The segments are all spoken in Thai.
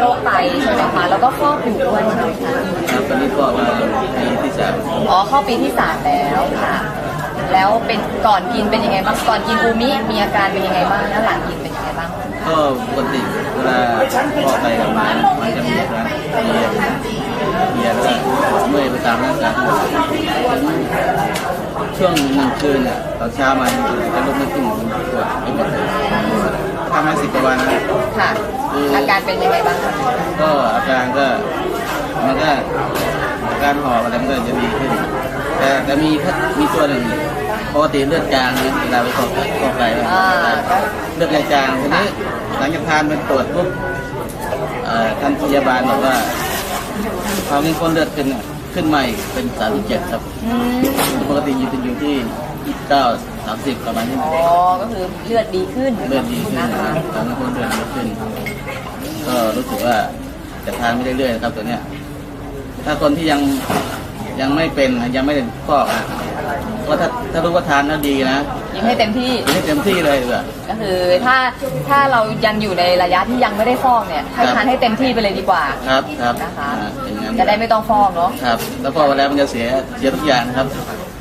โรคไตใช่ไหมคะ แล้วก็ฟอกอยู่ด้วยใช่ไหมคะครับตอนนี้ก็มาปีที่สามอ๋อเข้าปีที่สามแล้วค่ะ แล้วเป็นก่อนกินเป็นยังไงบ้าง ก่อนกินอูมิมีอาการเป็นยังไงบ้างแล้วหลังกินเป็นยังไงบ้าง ก็ปกติเวลาพอไปกับมันมันจะมีอาการเพลียเพลียแล้วก็เมื่อยไปตามร่างกายช่วงหนึ่งคืนเนี่ยตอนเช้ามาจะลุกไม่ขึ้นปวดไม่หมดเลยทำมาสิบกว่าวันนะ ค่ะ อาการเป็นยังไงบ้างคะก็อาการก็มันก็อาการหอบอะไรมันก็จะดีขึ้น แต่แต่มีมีตัวหนึ่งปกติเลือดจางนะเวลาไปสอบสอบไปอ่าก็เลือดจางทีนี้หลังจากทานเป็นตรวจปุ๊บเอ่อท่านพยาบาลบอกว่าเขามีคนเลือดขึ้นน่ะขึ้นใหม่เป็นสามสิบเจ็ดครับอืมปกติอยู่เป็นอยู่ที่ยี่สิบเก้า สามสิบประมาณนี้อ๋อ ก็คือเลือดดีขึ้นเลือดดีขึ้นนะคะตอนนี้คนเลือดดีขึ้น ก็รู้สึกว่าจะทานไม่เรื่อยๆนะครับตัวเนี้ย ถ้าคนที่ยังยังไม่เป็นยังไม่ได้ฟอกอะก็ถ้าถ้ารู้ว่าทานแล้วดีนะยิ้มให้เต็มที่กินให้เต็มที่เลยดีกว่าก็คือถ้าถ้าเรายังอยู่ในระยะที่ยังไม่ได้ฟอกเนี่ยให้ครับทานให้เต็มที่ไปเลยดีกว่า ครับครับนะคะอ่าอย่างนั้นจะได้ไม่ต้องฟอกเนาะครับ แล้วพอเวลามันจะเสียเสียทุกอย่างนะครับ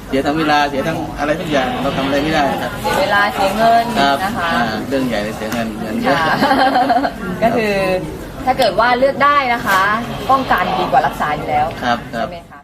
เสียทั้งเวลาเสียทั้งอะไรทุกอย่างเราทำอะไรไม่ได้ครับเสียเวลาเสียเงินครับนะคะ อ่าเรื่องใหญ่เลยเสียเงินเงินเยอะ ค่ะ ก็คือถ้าเกิดว่าเลือกได้นะคะ ป้องกันดีกว่ารักษาอยู่แล้วครับครับใช่ไหม